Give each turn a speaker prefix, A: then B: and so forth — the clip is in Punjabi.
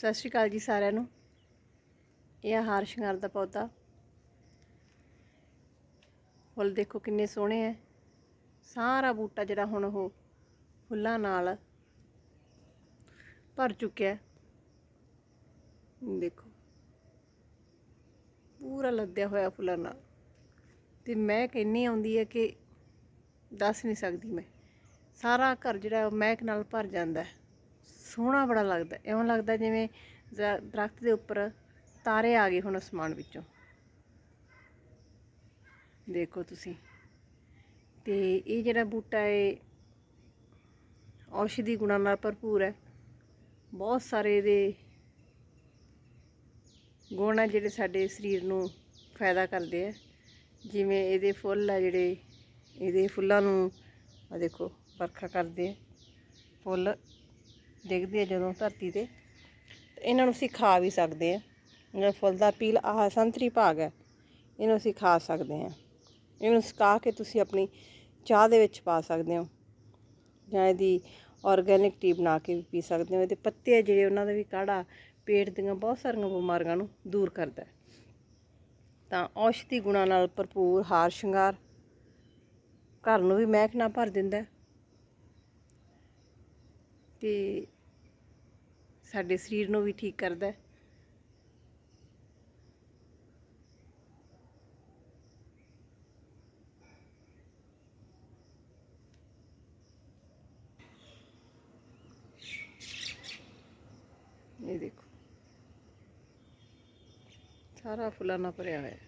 A: ਸਤਿ ਸ਼੍ਰੀ ਅਕਾਲ ਜੀ ਸਾਰਿਆਂ ਨੂੰ। ਇਹ ਆ ਹਾਰ ਸ਼ਿੰਗਾਰ ਦਾ ਪੌਦਾ। ਫੁੱਲ ਦੇਖੋ ਕਿੰਨੇ ਸੋਹਣੇ ਐ। ਸਾਰਾ ਬੂਟਾ ਜਿਹੜਾ ਹੁਣ ਉਹ ਫੁੱਲਾਂ ਨਾਲ ਭਰ ਚੁੱਕਿਆ ਦੇਖੋ। ਪੂਰਾ ਲੱਦਿਆ ਹੋਇਆ ਫੁੱਲਾਂ ਨਾਲ। ਤੇ ਮੈਂ ਇੰਨੀ ਆਉਂਦੀ ਹੈ ਕਿ ਦੱਸ ਨਹੀਂ ਸਕਦੀ ਮੈਂ। ਸਾਰਾ ਘਰ ਜਿਹੜਾ ਉਹ ਮਹਿਕ ਨਾਲ ਭਰ ਜਾਂਦਾ ਹੈ ਸੋਹਣਾ ਬੜਾ ਲੱਗਦਾ। ਇਉਂ ਲੱਗਦਾ ਜਿਵੇਂ ਦ- ਦਰਖਤ ਦੇ ਉੱਪਰ ਤਾਰੇ ਆ ਗਏ ਹੁਣ ਅਸਮਾਨ ਵਿੱਚੋਂ। ਦੇਖੋ ਤੁਸੀਂ। ਤੇ ਇਹ ਜਿਹੜਾ ਬੂਟਾ ਹੈ, ਔਸ਼ਧੀ ਗੁਣਾਂ ਨਾਲ ਭਰਪੂਰ ਹੈ। ਬਹੁਤ ਸਾਰੇ ਇਹਦੇ ਗੁਣ ਆ ਜਿਹੜੇ ਸਾਡੇ ਸਰੀਰ ਨੂੰ ਫਾਇਦਾ ਕਰਦੇ ਆ। ਜਿਵੇਂ ਇਹਦੇ ਫੁੱਲ ਆ ਜਿਹੜੇ, ਇਹਦੇ ਫੁੱਲਾਂ ਨੂੰ ਆ ਦੇਖੋ, ਵਰਖਾ ਕਰਦੇ ਆ। ਫੁੱਲ ਡਿੱਗਦੇ ਆ ਜਦੋਂ ਧਰਤੀ ਤੇ। ਤੇ ਇਹਨਾਂ ਨੂੰ ਅਸੀਂ ਖਾ ਵੀ ਸਕਦੇ ਆ। ਜਿਹੜਾ ਫੁੱਲ ਦਾ ਪੀਲ, ਆਹ ਸੰਤਰੀ ਭਾਗ ਹੈ, ਇਹਨੂੰ ਅਸੀਂ ਖਾ ਸਕਦੇ ਆ। ਇਹਨੂੰ ਸੁਕਾ ਕੇ ਤੁਸੀਂ ਆਪਣੀ ਚਾਹ ਦੇ ਵਿੱਚ ਪਾ ਸਕਦੇ ਹੋ। ਜਾਂ ਇਹਦੀ ਆਰਗੈਨਿਕ ਟੀ ਬਣਾ ਕੇ ਵੀ ਪੀ ਸਕਦੇ ਹੋ। ਇਹਦੇ ਪੱਤੇ ਆ ਜਿਹੜੇ, ਉਹਨਾਂ ਦਾ ਵੀ ਕਾੜਾ, ਪੇਟ ਦੀਆਂ ਬਹੁਤ ਸਾਰੀਆਂ ਬਿਮਾਰੀਆਂ ਨੂੰ ਦੂਰ ਕਰਦਾ ਹੈ। ਤਾਂ ਔਸ਼ਧੀ ਗੁਣਾਂ ਨਾਲ ਭਰਪੂਰ ਹਾਰ ਸ਼ਿੰਗਾਰ। ਘਰ ਨੂੰ ਵੀ ਮਹਿਕ ਨਾਲ ਭਰ ਦਿੰਦਾ ਹੈ। ਤੇ ਸਾਡੇ ਸਰੀਰ ਨੂੰ ਵੀ ਠੀਕ ਕਰਦਾ ਇਹ ਦੇਖੋ। ਸਾਰਾ ਫੁੱਲਾਂ ਨਾਲ ਭਰਿਆ ਹੋਇਆ ਹੈ।